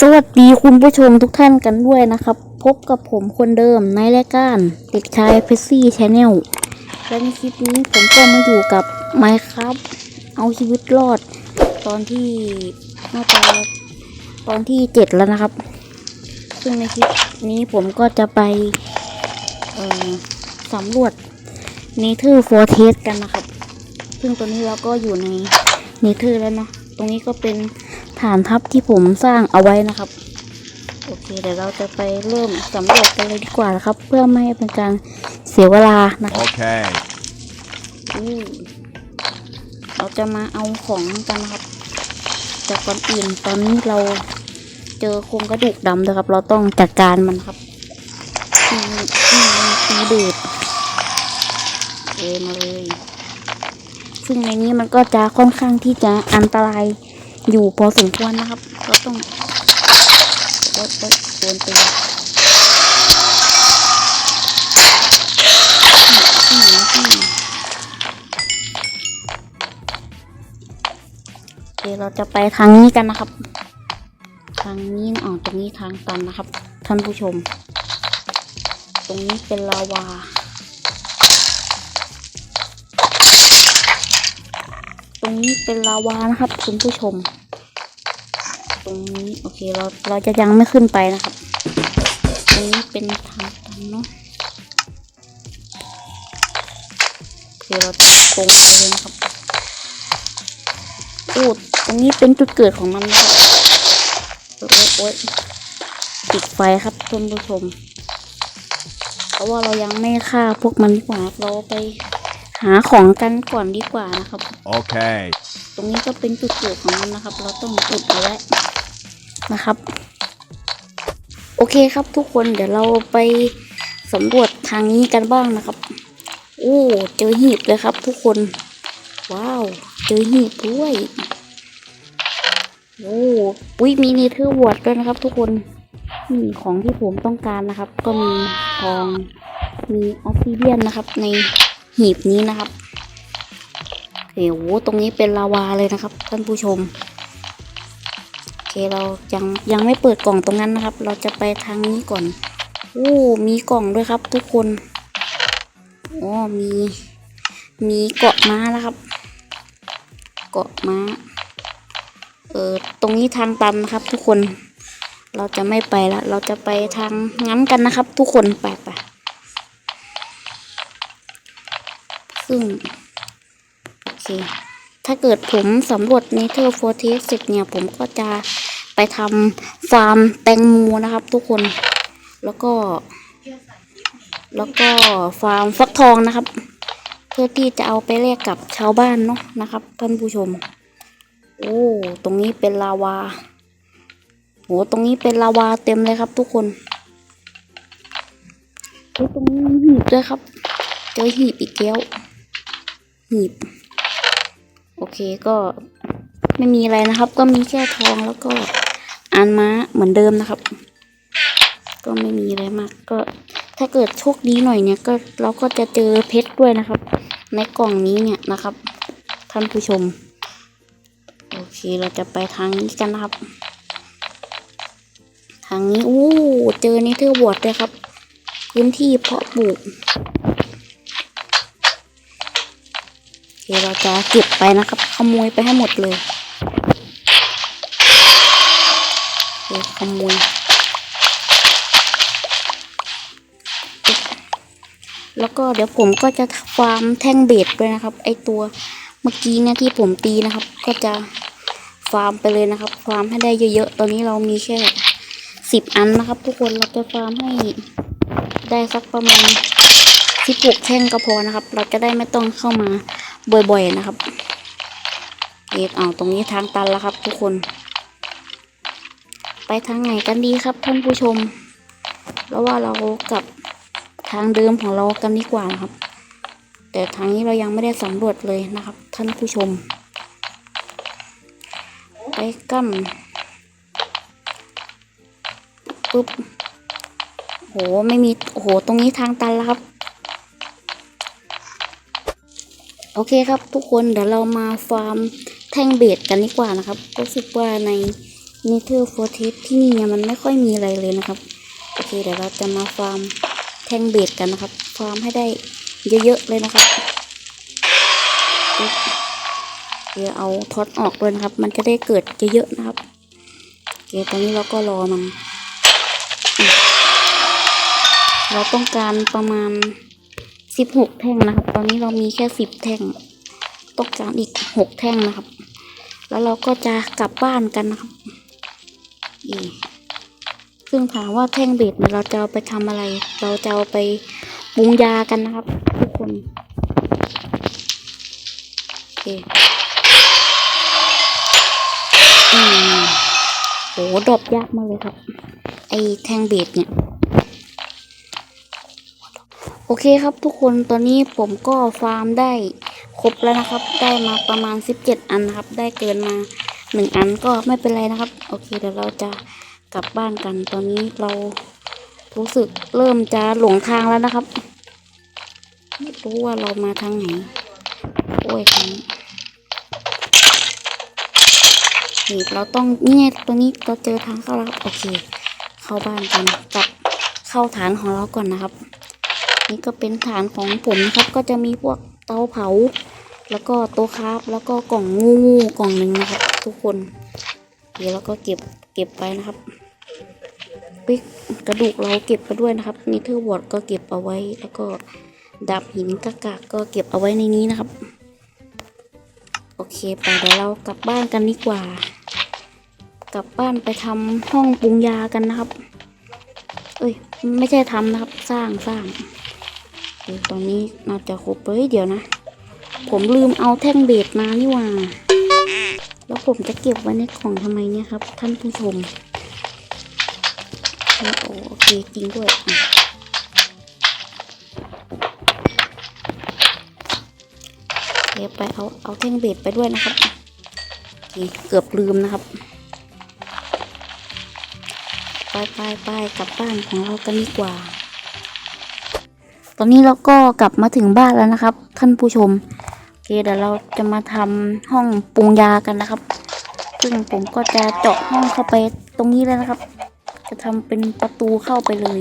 สวัสดีคุณผู้ชมทุกท่านกันด้วยนะครับ พบกับผมคนเดิมในรายการเด็กชายเพซซี่ชาแนลและในคลิปนี้ผมก็มาอยู่กับไมค์ครับเอาชีวิตรอด ตอนที่น่าจะตอนที่เจ็ดแล้วนะครับ ซึ่งในคลิปนี้ผมก็จะไปสำรวจเนเธอร์ฟอร์เทสกันนะครับ ซึ่งตอนนี้เราก็อยู่ในเนเธอร์แล้วเนาะตรงนี้ก็เป็น ฐานทัพที่ผมสร้างเอาไว้นะครับ โอเคเดี๋ยวเราจะไปเริ่มสำรวจกันเลยดีกว่านะครับ เพื่อไม่ให้เป็นการเสียเวลานะครับ Okay. อู้เราจะมาเอาของกันนะครับแต่ก่อนอื่นตอนนี้เราเจอโครงกระดูกดำนะครับ เราต้องจัดการมันครับที่ที่ตีเดดเอมาเลยซึ่งในนี้มันก็จะค่อนข้างที่จะอันตราย อยู่พอสมควรนะครับเราต้องโดนโดนตีเคเราจะไปทางนี้กันนะครับ ทางนี้อ๋อตรงนี้ทางตันนะครับ ท่านผู้ชม ตรงนี้เป็นลาวา รงนี้เป็นลาวานะครับ คุณผู้ชม ตรงนี้โอเคเราเราจะยังไม่ขึ้นไปนะครับ ตรงนี้เป็นทางตันเนาะโอเคเราตรงไปเลยนะครับโอ้ตรงนี้เป็นจุดเกิดของมันนะครับโอ๊ยโอ๊ยปิดไฟครับท่านผู้ชมเพราะว่าเรายังไม่ฆ่าพวกมันดีกว่าเราไป หาของกันก่อนดีกว่านะครับ Okay. ตรงนี้ก็เป็นจุดเกิดของมันนะครับ เราต้องอุดเอาไว้นะครับ โอเคครับทุกคนเดี๋ยวเราไปสำรวจทางนี้กันบ้างนะครับ โอ้เจอหีบเลยครับ ทุกคน ว้าว เจอหีบด้วยโอ้อุ้ยมีเนเธอร์วอร์ดด้วยนะครับ ทุกคนนี่ของที่ผมต้องการนะครับ ก็มีทองมีออฟซิเดียนนะครับ ใน หีบนี้นะครับโอ้โหตรงนี้เป็นลาวาเลยนะครับ ท่านผู้ชมโอเคเรายังยังไม่เปิดกล่องตรงนั้นนะครับ เราจะไปทางนี้ก่อนโอ้มีกล่องด้วยครับ ทุกคนอ๋อมีมีเกาะม้านะครับ เกาะม้าเออตรงนี้ทางตันนะครับ ทุกคน เราจะไม่ไปละเราจะไปทางงั้นกันนะครับ ทุกคนไปไป ซึ่ง โอเค ถ้าเกิดผมสำรวจเนเธอร์โฟเทสเสร็จเนี่ย ผมก็จะไปทำฟาร์มแตงโมนะครับ ทุกคน แล้วก็ แล้วก็ฟาร์มฟักทองนะครับ เพื่อที่จะเอาไปแลกกับชาวบ้านเนาะนะครับ ท่านผู้ชม โอ้ ตรงนี้เป็นลาวา โห ตรงนี้เป็นลาวาเต็มเลยครับ ทุกคนโอ้ตรงนี้หีบด้วยครับ เจอหีบอีกแล้ว หีบ โอเคก็ไม่มีอะไรนะครับ ก็มีแค่ทองแล้วก็อานม้าเหมือนเดิมนะครับ ก็ไม่มีอะไรมาก ก็ถ้าเกิดโชคดีหน่อยเนี่ยก็เราก็จะเจอเพชรด้วยนะครับ ในกล่องนี้เนี่ยนะครับ ท่านผู้ชม โอเคเราจะไปทางนี้กันนะครับ ทางนี้อู้เจอเนเธอร์วอร์ดเลยครับ พื้นที่เพาะปลูก คเราจะเก็บไปนะครับ ขโมยไปให้หมดเลยโอเคขโมยแล้วก็เดี๋ยวผมก็จะฟาร์มแท่งเบสด้วยนะครับ ไอตัวเมื่อกี้เนี่ยที่ผมตีนะครับ ก็จะฟาร์มไปเลยนะครับ ฟาร์มให้ได้เยอะๆ ตอนนี้เรามีแค่สิบอันนะครับ ทุกคนเราจะฟาร์มให้ได้สักประมาณสิบหกแท่งก็พอนะครับ เราจะได้ไม่ต้องเข้ามา บ่อยๆนะครับเอกเอาตรงนี้ทางตันแล้วครับ ทุกคน ไปทางไหนกันดีครับท่านผู้ชม แล้วว่าเรากลับทางเดิมของเรากันดีกว่านะครับ แต่ทางนี้เรายังไม่ได้สำรวจเลยนะครับ ท่านผู้ชม ไปกั้มปุ๊บโหไม่มีโอ้โหตรงนี้ทางตันแล้วครับ โอเคครับทุกคนเดี๋ยวเรามาฟาร์มแท่งเบสกันดีกว่านะครับรู้สึกว่าในเนเธอร์โฟเทสที่นี่เนี่ยมันไม่ค่อยมีอะไรเลยนะครับ โอเคเดี๋ยวเราจะมาฟาร์มแท่งเบดกันนะครับ ฟาร์มให้ได้เยอะๆเลยนะครับเดี๋ยวเอาท็อตออกด้วยนะครับ มันจะได้เกิดเยอะๆนะครับโอเคตอนนี้เราก็รอมันเราต้องการประมาณ สิบหกแท่งนะครับ ตอนนี้เรามีแค่สิบแท่งต้องการอีกหกแท่งนะครับ แล้วเราก็จะกลับบ้านกันนะครับอีซึ่งถามว่าแท่งเบ็ดเนี่ยเราจะเอาไปทำอะไร เราจะเอาไปปรุงยากันนะครับ ทุกคนโอเคอืมโหดรอปยากมากเลยครับ ไอแท่งเบ็ดเนี่ย โอเคครับทุกคนตอนนี้ผมก็ฟาร์มได้ครบแล้วนะครับ ได้มาประมาณ 17 อันนะครับ ได้เกินมา 1 อันก็ไม่เป็นไรนะครับ โอเคเดี๋ยวเราจะกลับบ้านกัน ตอนนี้เรารู้สึกเริ่มจะหลงทางแล้วนะครับ ไม่รู้ว่าเรามาทางไหน โอ้ยทางนี้นี่เราต้องนี่ไงตัวนี้เราเจอทางเข้าแล้วครับโอเค เข้าบ้านกันกลับเข้าฐานของเราก่อนนะครับ นี่ก็เป็นฐานของผมนะครับ ก็จะมีพวกเตาเผา แล้วก็โต๊ะคราฟแล้วก็กล่องงูงูกล่องหนึ่งนะครับ ทุกคน เดี๋ยวเราก็เก็บเก็บไปนะครับปิ๊กกระดูกเราเก็บไปด้วยนะครับนิเทอร์วอร์ดก็เก็บเอาไว้ แล้วก็ดาบหินกากากก็เก็บเอาไว้ในนี้นะครับ โอเคไปเดี๋ยวเรากลับบ้านกันดีกว่า กลับบ้านไปทำห้องปรุงยากันนะครับ เอ้ย ไม่ใช่ทำนะครับ สร้างสร้าง ตอนนี้น่าจะครบเฮ้ยเดี๋ยวนะ ผมลืมเอาแท่งเบสมานี่ว่า แล้วผมจะเก็บไว้ในกล่องทำไมเนี่ยครับ ท่านผู้ชมโอโอเคจริงด้วยเดี๋ยวไปเอาเอาแท่งเบสไปด้วยนะครับเกือบลืมนะครับ ไปไปไปกลับบ้านของเรากันดีกว่า ตอนนี้เราก็กลับมาถึงบ้านแล้วนะครับ ท่านผู้ชมโอเคเดี๋ยวเราจะมาทำห้องปรุงยากันนะครับ ซึ่งผมก็จะเจาะห้องเข้าไปตรงนี้เลยนะครับ จะทำเป็นประตูเข้าไปเลย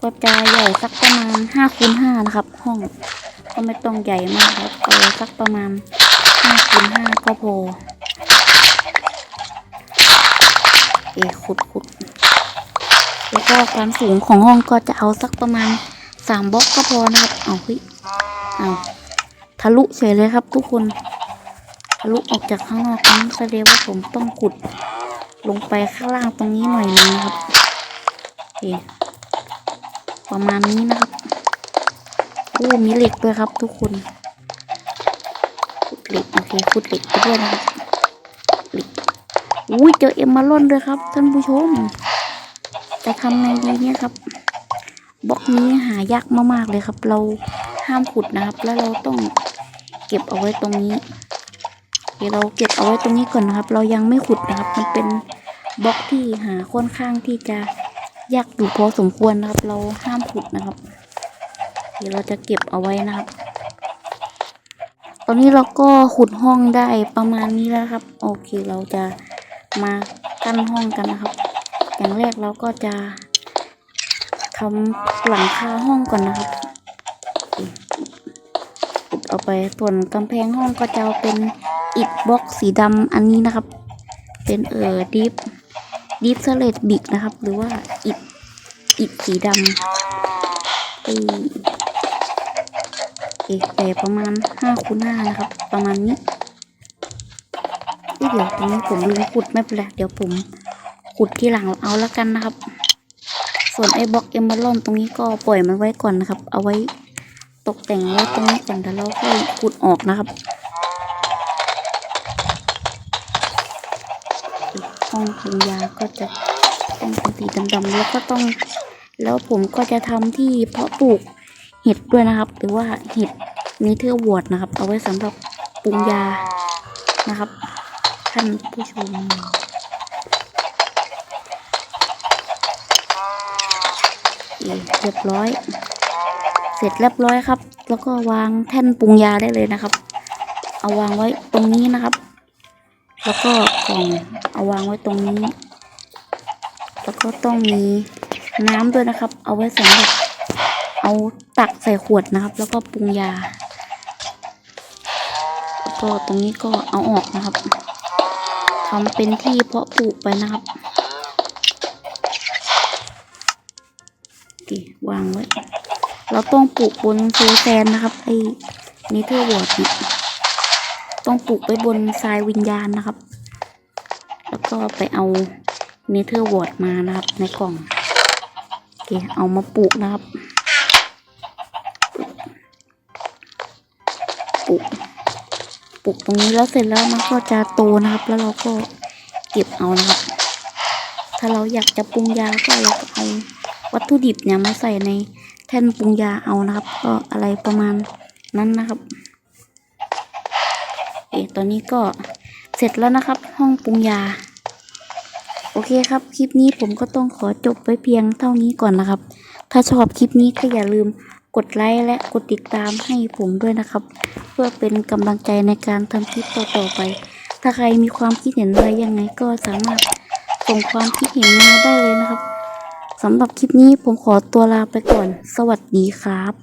ก็จะใหญ่สักประมาณห้าคูณห้านะครับ ห้องก็ไม่ต้องใหญ่มากครับเอาสักประมาณห้าคูณห้าก็พอเอขุดขุด ก็ความสูงของห้องก็จะเอาสักประมาณสามบล็อกก็พอนะครับเอาเฮ้ยเอาทะลุเฉยเลยครับทุกคน ทะลุออกจากข้างนอกนั้แสดงว่าผมต้องขุด ลงไปข้างล่างตรงนี้หน่อยนึงนะครับโอเคประมาณนี้นะครับโอ้มีเหล็กด้วยครับทุกคนขุดเหล็กโอเคขุดเหล็กไปด้วยนะครับเหล็กอุ้ยเจอเอ็มมาลอนด้วยครับท่านผู้ชม จะทำไงดีเนี่ยครับบล็อกนี้หายากมากๆเลยครับ เราห้ามขุดนะครับ แล้วเราต้องเก็บเอาไว้ตรงนี้เดี๋ยวเราเก็บเอาไว้ตรงนี้ก่อนนะครับ เรายังไม่ขุดนะครับ มันเป็นบล็อกที่หาค่อนข้างที่จะยากอยู่พอสมควรนะครับ เราห้ามขุดนะครับ เดี๋ยวเราจะเก็บเอาไว้นะครับ ตอนนี้เราก็ขุดห้องได้ประมาณนี้แล้วครับ โอเคเราจะมากั้นห้องกันนะครับ อย่างแรกเราก็จะทำหลังคาห้องก่อนนะครับขุดเอาไปส่วนกำแพงห้องก็จะเอาเป็นอิฐบล็อกสีดำอันนี้นะครับ เป็นเอ่อดิฟดิฟสเลตบิกนะครับ หรือว่าอิฐอิฐสีดำไอเอกแต่ประมาณห้าคูณห้านะครับ ประมาณนี้เอ้ยเดี๋ยวตรงนี้ผมลืมขุดไม่เป็นไรเดี๋ยวผม ขุดที่หลังเอาแล้วกันนะครับ ส่วนไอ้บล็อกเอมเบอร์ลอนตรงนี้ก็ปล่อยมันไว้ก่อนนะครับ เอาไว้ตกแต่งไว้ตรงนี้ก่อนแล้วเราค่อยขุดออกนะครับห้องปรุงยาก็จะต้องเป็นสีดำๆแล้วก็ต้องแล้วผมก็จะทำที่เพาะปลูกเห็ดด้วยนะครับ หรือว่าเห็ดเนเธอร์วอดนะครับ เอาไว้สำหรับปรุงยานะครับ ท่านผู้ชม เรียบร้อย เสร็จเรียบร้อยครับ แล้วก็วางแท่นปรุงยาได้เลยนะครับ เอาวางไว้ตรงนี้นะครับ แล้วก็กล่องเอาวางไว้ตรงนี้ แล้วก็ต้องมีน้ำด้วยนะครับ เอาไว้สำหรับเอาตักใส่ขวดนะครับ แล้วก็ปรุงยาแล้วก็ตรงนี้ก็เอาออกนะครับทำเป็นที่เพาะปลูกไปนะครับ โอเควางไว้ เราต้องปลูกบนโซแซนนะครับไอ้เนเธอร์วอร์ดเนี่ยต้องปลูกไว้บนทรายวิญญาณนะครับ แล้วก็ไปเอาเนเธอร์วอร์ดมานะครับ ในกล่องโอเคเอามาปลูกนะครับ ปลูก ปลูกตรงนี้แล้วเสร็จแล้วมันก็จะโตนะครับ แล้วเราก็เก็บเอานะครับ ถ้าเราอยากจะปรุงยาก็เราก็เอา วัตถุดิบเนี่ยมาใส่ในแท่นปรุงยาเอานะครับ ก็อะไรประมาณนั้นนะครับเอะตอนนี้ก็เสร็จแล้วนะครับ ห้องปรุงยา โอเคครับ คลิปนี้ผมก็ต้องขอจบไว้เพียงเท่านี้ก่อนนะครับ ถ้าชอบคลิปนี้ก็อย่าลืมกดไลค์และกดติดตามให้ผมด้วยนะครับ เพื่อเป็นกำลังใจในการทำคลิปต่อๆไป ถ้าใครมีความคิดเห็นอะไรยังไงก็สามารถส่งความคิดเห็นมาได้เลยนะครับ สำหรับคลิปนี้ผมขอตัวลาไปก่อน สวัสดีครับ